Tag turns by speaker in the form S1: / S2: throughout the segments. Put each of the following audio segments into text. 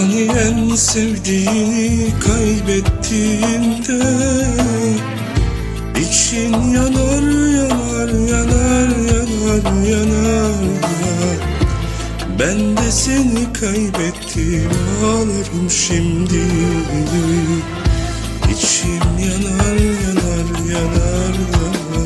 S1: Sen sevdiğini kaybettiğinde için yanar yanar yanar yanar yanar. Ben de seni kaybettim ağlarım şimdi. İçim yanar yanar yanar yanar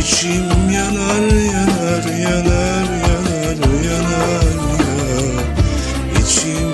S1: İçim yanar yanar yanar yanar yanar ya İçim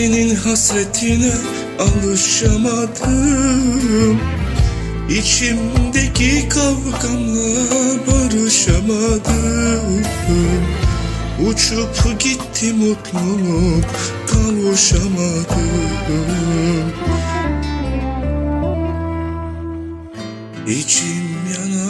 S1: senin hasretine alışamadım. İçimdeki kavgamla barışamadım. Uçup gitti mutluluk kavuşamadım. İçim yanar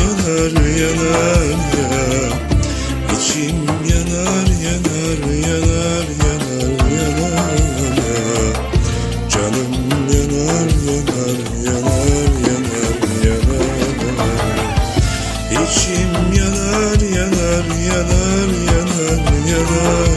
S1: yanım